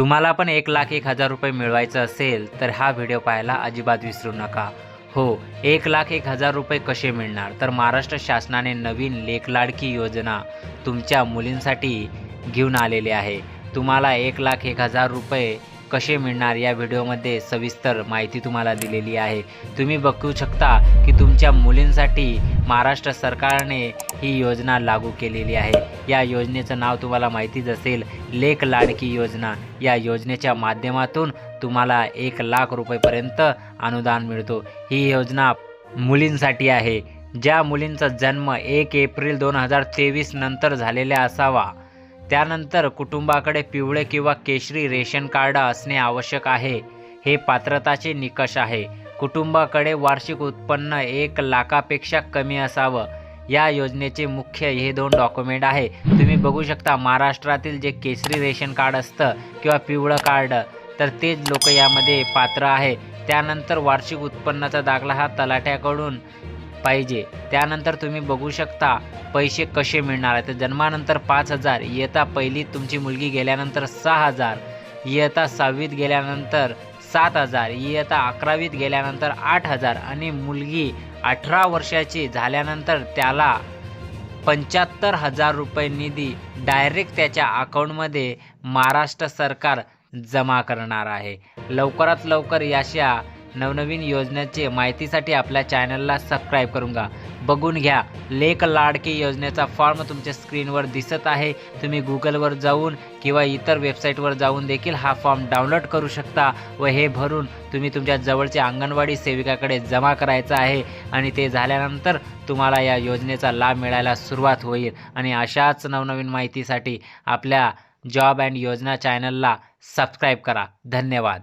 तुम्हाला पण एक लाख एक हजार रुपये मिळवायचं असेल तर हा व्हिडिओ पाहायला अजिबात विसरू नका. हो एक लाख एक हजार रुपये कसे मिळणार? तर महाराष्ट्र शासनाने नवीन लेखलाडकी योजना तुमच्या मुलींसाठी घेऊन आलेली आहे. तुम्हाला एक लाख एक हजार रुपये कसे मिळणार या व्हिडिओमध्ये सविस्तर माहिती तुम्हाला दिलेली आहे. तुम्ही बघू शकता की तुमच्या मुलींसाठी महाराष्ट्र सरकारने ही योजना लागू केलेली आहे. या योजनेचं नाव तुम्हाला माहितीच असेल लेख लाडकी योजना. या योजनेच्या माध्यमातून तुम्हाला एक लाख रुपयेपर्यंत अनुदान मिळतो. ही योजना मुलींसाठी आहे. ज्या मुलींचा जन्म एक एप्रिल दोन हजार तेवीस नंतर झालेला असावा त्यानंतर कुटुंबाकडे पिवळे किंवा केशरी रेशन कार्ड असणे आवश्यक आहे. हे पात्रताचे निकष आहे. कुटुंबाकडे वार्षिक उत्पन्न एक लाखापेक्षा कमी असावं. या योजनेचे मुख्य हे दोन डॉक्युमेंट आहे. तुम्ही बघू शकता महाराष्ट्रातील जे केसरी रेशन कार्ड असतं किंवा पिवळं कार्ड तर तेच लोक यामध्ये पात्र आहे. त्यानंतर वार्षिक उत्पन्नाचा दाखला हा तलाठ्याकडून पाहिजे. त्यानंतर तुम्ही बघू शकता पैसे कसे मिळणार आहे तर जन्मानंतर पाच हजार इयता पहिली तुमची मुलगी गेल्यानंतर सहा हजार इयता सहावीत गेल्यानंतर सात हजार इयता अकरावीत गेल्यानंतर आठ हजार आणि मुलगी अठरा वर्षाची झाल्यानंतर त्याला पंच्याहत्तर हजार रुपये निधी डायरेक्ट त्याच्या अकाउंटमध्ये महाराष्ट्र सरकार जमा करणार आहे. लवकरात लवकर याशा नवनवीन योजनेचे माहितीसाठी आपल्या चॅनलला सबस्क्राईब करून घ्या. बघून घ्या. लेख लाडकी योजनेचा फॉर्म तुमच्या स्क्रीनवर दिसत आहे. तुम्ही गुगलवर जाऊन किंवा इतर वेबसाईटवर जाऊन देखील हा फॉर्म डाउनलोड करू शकता व हे भरून तुम्ही तुमच्या जवळच्या अंगणवाडी सेविकाकडे जमा करायचं आहे आणि ते झाल्यानंतर तुम्हाला या योजनेचा लाभ मिळायला सुरुवात होईल. आणि अशाच नवनवीन माहितीसाठी आपल्या जॉब अँड योजना चॅनलला सबस्क्राईब करा. धन्यवाद.